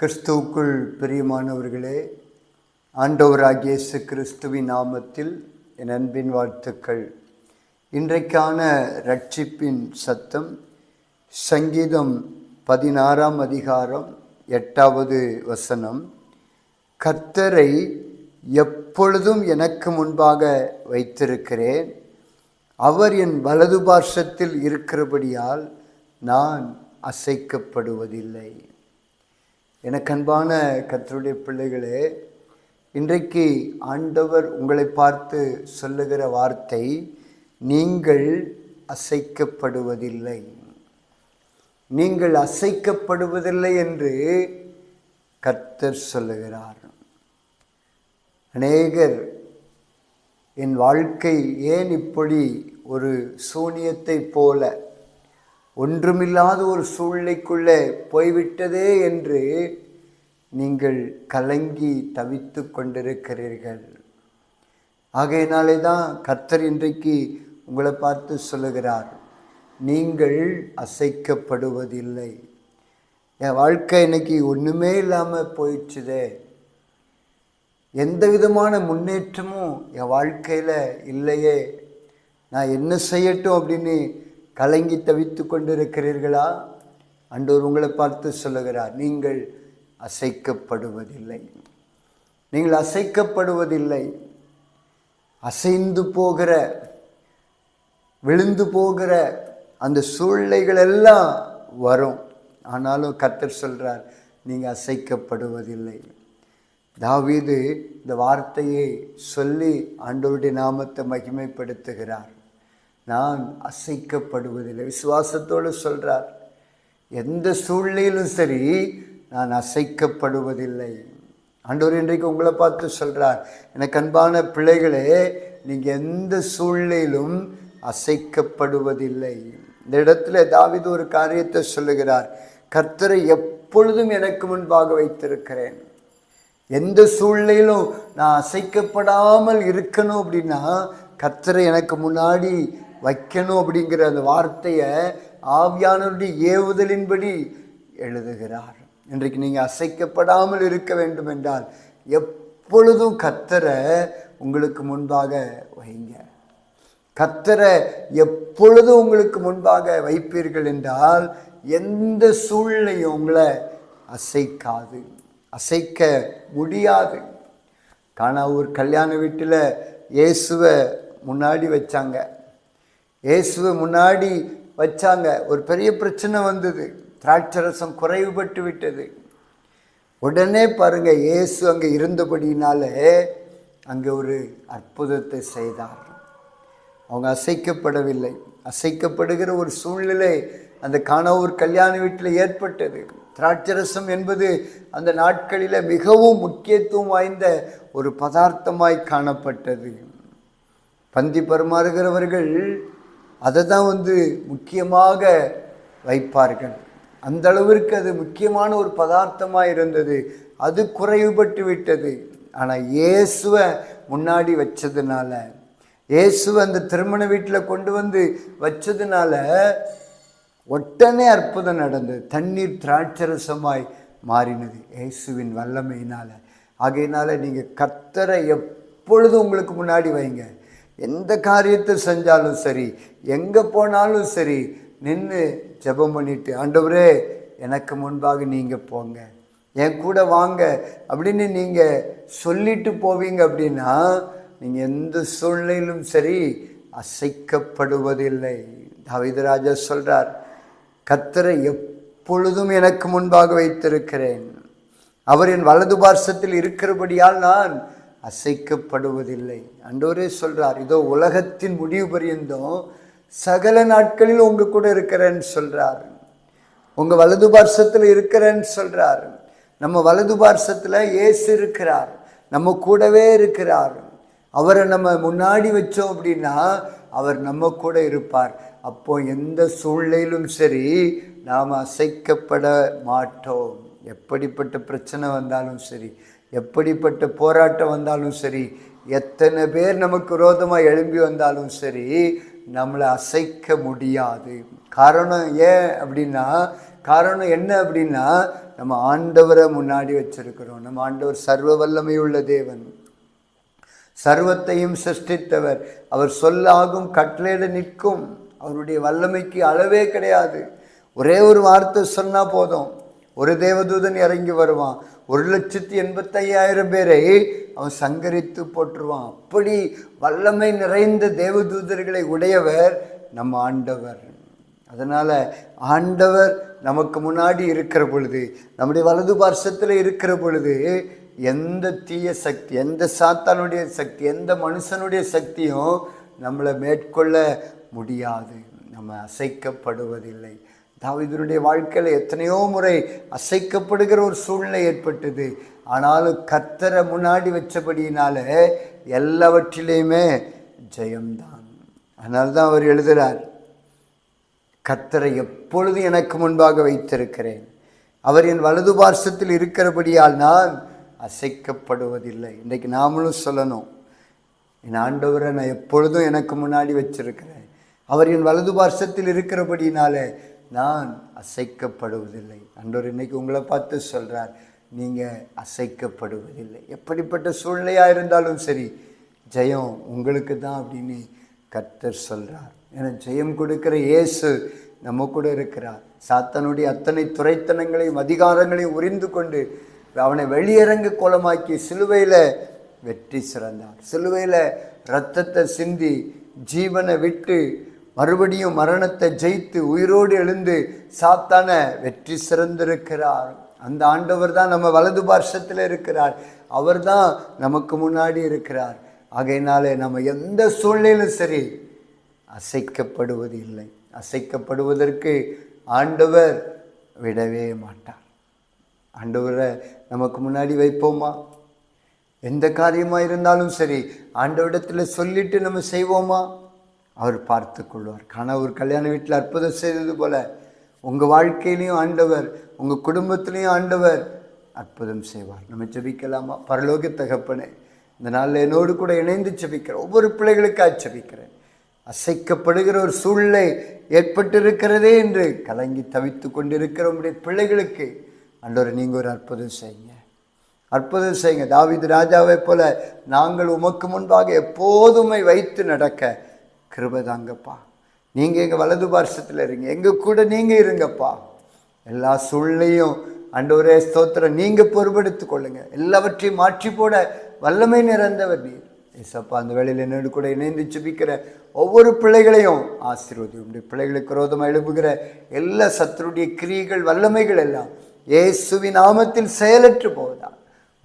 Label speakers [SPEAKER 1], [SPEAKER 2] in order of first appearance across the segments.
[SPEAKER 1] கிறிஸ்துவுக்குள் பிரியமானவர்களே ஆண்டவராகிய இயேசு கிறிஸ்துவின் நாமத்தில் என் அன்பின் வாழ்த்துக்கள். இன்றைக்கான ரட்சிப்பின் சத்தம் சங்கீதம் பதினாறாம் அதிகாரம் எட்டாவது வசனம். கர்த்தரை எப்பொழுதும் எனக்கு முன்பாக வைத்திருக்கிறேன். அவர் என் வலது பார்ஷத்தில் இருக்கிறபடியால் நான் அசைக்கப்படுவதில்லை. எனக்கு அன்பான பிள்ளைகளே இன்றைக்கு ஆண்டவர் உங்களை பார்த்து சொல்லுகிற வார்த்தை நீங்கள் அசைக்கப்படுவதில்லை. நீங்கள் அசைக்கப்படுவதில்லை என்று கர்த்தர் சொல்லுகிறார். அநேகர் என் வாழ்க்கை ஏன் இப்படி ஒரு சூனியத்தை போல ஒன்றுமில்லாத ஒரு சூழ்நிலைக்குள்ளே போய்விட்டதே என்று நீங்கள் கலங்கி தவித்து கொண்டிருக்கிறீர்கள். ஆகையினாலே தான் கர்த்தர் இன்றைக்கு உங்களை பார்த்து சொல்லுகிறார் நீங்கள் அசைக்கப்படுவதில்லை. என் வாழ்க்கை இன்னைக்கு ஒன்றுமே இல்லாமல் போயிடுச்சுதே. எந்த விதமான முன்னேற்றமும் என் வாழ்க்கையில் இல்லையே. நான் என்ன செய்யட்டும் அப்படின்னு கலங்கி தவித்து கொண்டிருக்கிறீர்களா? அன்றோர் உங்களை பார்த்து சொல்லுகிறார் நீங்கள் அசைக்கப்படுவதில்லை. நீங்கள் அசைக்கப்படுவதில்லை. அசைந்து போகிற விழுந்து போகிற அந்த சூழ்நிலைகள் எல்லாம் வரும். ஆனாலும் கத்தர் சொல்கிறார் நீங்கள் அசைக்கப்படுவதில்லை. தாவீது இந்த வார்த்தையை சொல்லி ஆண்டோருடைய நாமத்தை மகிமைப்படுத்துகிறார். நான் அசைக்கப்படுவதில்லை. விசுவாசத்தோடு சொல்கிறார் எந்த சூழ்நிலையிலும் சரி நான் அசைக்கப்படுவதில்லை. ஆண்டவர் இன்றைக்கு உங்களை பார்த்து சொல்கிறார் எனக்கு அன்பான பிள்ளைகளே நீங்கள் எந்த சூழ்நிலையிலும் அசைக்கப்படுவதில்லை. இந்த இடத்துல தாவிது ஒரு காரியத்தை சொல்லுகிறார் கர்த்தரை எப்பொழுதும் எனக்கு முன்பாக வைத்திருக்கிறேன். எந்த சூழ்நிலையிலும் நான் அசைக்கப்படாமல் இருக்கணும் அப்படின்னா கர்த்தரை எனக்கு முன்னாடி வைக்கணும் அப்படிங்கிற அந்த வார்த்தையை ஆவியானவருடைய ஏவுதலின்படி எழுதுகிறார். இன்றைக்கு நீங்கள் அசைக்கப்படாமல் இருக்க வேண்டும் என்றால் எப்பொழுதும் கத்தரை உங்களுக்கு முன்பாக வைங்க. கத்தரை எப்பொழுதும் உங்களுக்கு முன்பாக வைப்பீர்கள் என்றால் எந்த சூழ்நிலையும் உங்களை அசைக்காது அசைக்க முடியாது. காணா ஒரு கல்யாண வீட்டில் இயேசுவை முன்னாடி வச்சாங்க. இயேசுவை முன்னாடி வச்சாங்க. ஒரு பெரிய பிரச்சனை வந்தது. திராட்சரசம் குறைவுபட்டு விட்டது. உடனே பாருங்கள் இயேசு அங்கே இருந்தபடினால அங்கே ஒரு அற்புதத்தை செய்தார். அவங்க அசைக்கப்படவில்லை. அசைக்கப்படுகிற ஒரு சூழ்நிலை அந்த காணவூர் கல்யாண வீட்டில் ஏற்பட்டது. திராட்சரசம் என்பது அந்த நாட்களில் மிகவும் முக்கியத்துவம் வாய்ந்த ஒரு பதார்த்தமாய் காணப்பட்டது. பந்தி பரிமாறுகிறவர்கள் அதை தான் வந்து முக்கியமாக வைப்பார்கள். அந்த அளவிற்கு அது முக்கியமான ஒரு பதார்த்தமாக இருந்தது. அது குறைவுபட்டு விட்டது. ஆனால் இயேசுவை முன்னாடி வச்சதுனால இயேசுவை அந்த திருமண வீட்டில் கொண்டு வந்து வச்சதுனால ஒட்டனே அற்புதம் நடந்தது. தண்ணீர் திராட்சரசமாய் மாறினது இயேசுவின் வல்லமையினால். ஆகையினால நீங்கள் கத்தரை எப்பொழுதும் உங்களுக்கு முன்னாடி வைங்க. எந்த காரியத்தை செஞ்சாலும் சரி எங்கே போனாலும் சரி நின்று ஜெபம் பண்ணிட்டு ஆண்டவரே எனக்கு முன்பாக நீங்கள் போங்க. என் கூட வாங்க. அப்படின்னு நீங்கள் சொல்லிட்டு போவீங்க அப்படின்னா நீங்கள் எந்த சூழ்நிலையிலும் சரி அசைக்கப்படுவதில்லை. தவிதராஜா சொல்கிறார் கத்தரை எப்பொழுதும் எனக்கு முன்பாக வைத்திருக்கிறேன். அவர் என் வலது பார்சத்தில் இருக்கிறபடியால் நான் அசைக்கப்படுவதில்லை. அன்றோரே சொல்கிறார் இதோ உலகத்தின் முடிவு பரியந்தம் சகல நாட்களில் உங்க கூட இருக்கிறேன்னு சொல்கிறார் உங்கள் வலது பார்சத்தில் இருக்கிறேன்னு சொல்கிறார் நம்ம வலது பார்சத்தில் ஏசு இருக்கிறார். நம்ம கூடவே இருக்கிறார். அவரை நம்ம முன்னாடி வச்சோம் அப்படின்னா அவர் நம்ம கூட இருப்பார். அப்போ எந்த சூழ்நிலையிலும் சரி நாம் அசைக்கப்பட மாட்டோம். எப்படிப்பட்ட பிரச்சனை வந்தாலும் சரி எப்படிப்பட்ட போராட்டம் வந்தாலும் சரி எத்தனை பேர் நமக்கு விரோதமாக எழும்பி வந்தாலும் சரி நம்மளை அசைக்க முடியாது. காரணம் ஏன் அப்படின்னா காரணம் என்ன அப்படின்னா நம்ம ஆண்டவரை முன்னாடி வச்சிருக்கிறோம். நம்ம ஆண்டவர் சர்வ வல்லமை உள்ள தேவன். சர்வத்தையும் சிருஷ்டித்தவர். அவர் சொல்லாகும் கட்டளையிட நிற்கும். அவருடைய வல்லமைக்கு அளவே கிடையாது. ஒரே ஒரு வார்த்தை சொன்னால் போதும். ஒரு தேவதூதன் இறங்கி வருவான். ஒரு லட்சத்தி எண்பத்தையாயிரம் பேரை அவன் சங்கரித்து போட்டுருவான் அப்படி வல்லமை நிறைந்த தேவதூதர்களை உடையவர் நம்ம ஆண்டவர். அதனால் ஆண்டவர் நமக்கு முன்னாடி இருக்கிற பொழுது நம்முடைய வலது பார்சத்தில் இருக்கிற பொழுது எந்த தீய சக்தி எந்த சாத்தானுடைய சக்தி எந்த மனுஷனுடைய சக்தியும் நம்மளை மேற்கொள்ள முடியாது. நம்ம அசைக்கப்படுவதில்லை. தாவிதனுடைய வாழ்க்கையில் எத்தனையோ முறை அசைக்கப்படுகிற ஒரு சூழ்நிலை ஏற்பட்டது. ஆனாலும் கத்தரை முன்னாடி வச்சபடியினால எல்லாவற்றிலையுமே ஜெயம்தான். அதனால தான் அவர் எழுதுகிறார் கத்தரை எப்பொழுதும் எனக்கு முன்பாக வைத்திருக்கிறேன். அவர் என் வலது பார்சத்தில் இருக்கிறபடியால் நான் அசைக்கப்படுவதில்லை. இன்றைக்கு நாமளும் சொல்லணும் என் ஆண்டவரை நான் எப்பொழுதும் எனக்கு முன்னாடி வச்சிருக்கிறேன். அவர் என் வலது பார்சத்தில் இருக்கிறபடினால நான் அசைக்கப்படுவதில்லை. ஆண்டவர் இன்னைக்கு உங்களை பார்த்து சொல்கிறார் நீங்கள் அசைக்கப்படுவதில்லை. எப்படிப்பட்ட சூழ்நிலையாக இருந்தாலும் சரி ஜெயம் உங்களுக்கு தான் அப்படின்னு கர்த்தர் சொல்கிறார் ஏன்னா ஜெயம் கொடுக்கிற இயேசு நம்ம கூட இருக்கிறார். சாத்தனுடைய அத்தனை துறைத்தனங்களையும் அதிகாரங்களையும் உறிந்து கொண்டு அவனை வெளியரங்கு கோலமாக்கி சிலுவையில் வெற்றி சிறந்தார். சிலுவையில் ரத்தத்தை சிந்தி ஜீவனை விட்டு மறுபடியும் மரணத்தை ஜெயித்து உயிரோடு எழுந்து சாத்தான வெற்றி சிறந்திருக்கிறார். அந்த ஆண்டவர் தான் நம்ம வலது பார்ஷத்தில் இருக்கிறார். அவர் தான் நமக்கு முன்னாடி இருக்கிறார். ஆகையினாலே நம்ம எந்த சூழ்நிலையிலும் சரி அசைக்கப்படுவது இல்லை. அசைக்கப்படுவதற்கு ஆண்டவர் விடவே மாட்டார். ஆண்டவரை நமக்கு முன்னாடி வைப்போமா? எந்த காரியமாக இருந்தாலும் சரி ஆண்டவரிடத்தில் சொல்லிட்டு நம்ம செய்வோமா? அவர் பார்த்து கொள்வார். கணவர் கல்யாண வீட்டில் அற்புதம் செய்தது போல உங்கள் வாழ்க்கையிலையும் ஆண்டவர் உங்கள் குடும்பத்திலையும் ஆண்டவர் அற்புதம் செய்வார். நம்ம ஜபிக்கலாமா? பரலோக தகப்பனே இந்த நாளில் என்னோடு கூட இணைந்து ஜெபிக்கிறேன் ஒவ்வொரு பிள்ளைகளுக்காக ஜெபிக்கிறேன். அசைக்கப்படுகிற ஒரு சூழ்நிலை ஏற்பட்டிருக்கிறதே என்று கலங்கி தவித்து கொண்டிருக்கிற உங்களுடைய பிள்ளைகளுக்கு அன்றொரு நீங்கள் ஒரு அற்புதம் செய்யுங்க. அற்புதம் செய்யுங்க. தாவித் ராஜாவை போல நாங்கள் உமக்கு முன்பாக எப்போதுமை வைத்து நடக்க கிருபை தாங்கப்பா. நீங்கள் எங்கள் வலது பார்சத்தில் இருங்க. எங்கள் கூட நீங்கள் இருங்கப்பா. எல்லா சூழ்நிலையும் ஆண்டவரே ஸ்தோத்திரம். நீங்கள் பொறுப்படுத்திக் கொள்ளுங்க. எல்லாவற்றையும் மாற்றி போட வல்லமை நிறந்தவர் நீர். ஏசப்பா அந்த வேளையில் என்னோடு கூட இணைந்து சுபிக்கிற ஒவ்வொரு பிள்ளைகளையும் ஆசீர்வதி உடைய பிள்ளைகளுக்கு ரோதமாக எழுப்புகிற எல்லா சத்துருடைய கிரியைகள் வல்லமைகள் எல்லாம் ஏசுவி நாமத்தில் செயலற்று போவதா?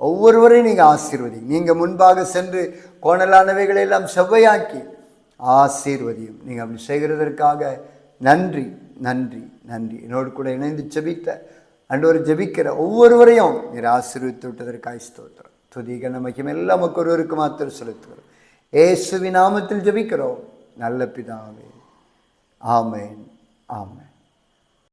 [SPEAKER 1] ஒவ்வொருவரையும் நீங்கள் ஆசீர்வதி. நீங்கள் முன்பாக சென்று கோணலானவைகளை எல்லாம் செவ்வையாக்கி ஆசீர்வதியும். நீங்கள் அப்படி செய்கிறதற்காக நன்றி நன்றி நன்றி. என்னோடு கூட இணைந்து ஜெபித்த அன்றொரு ஜெபிக்கிற ஒவ்வொருவரையும் நீர் ஆசீர்வித்து விட்டதற்காக ஸ்தோத்திரம். துதிகன மகிமை எல்லாம் நமக்கு ஒருவருக்கு மாத்திரம் செலுத்துகிறோம். ஏசுவி நாமத்தில் ஜெபிக்கிறோம். நல்ல பிதாவே. ஆமேன். ஆமேன்.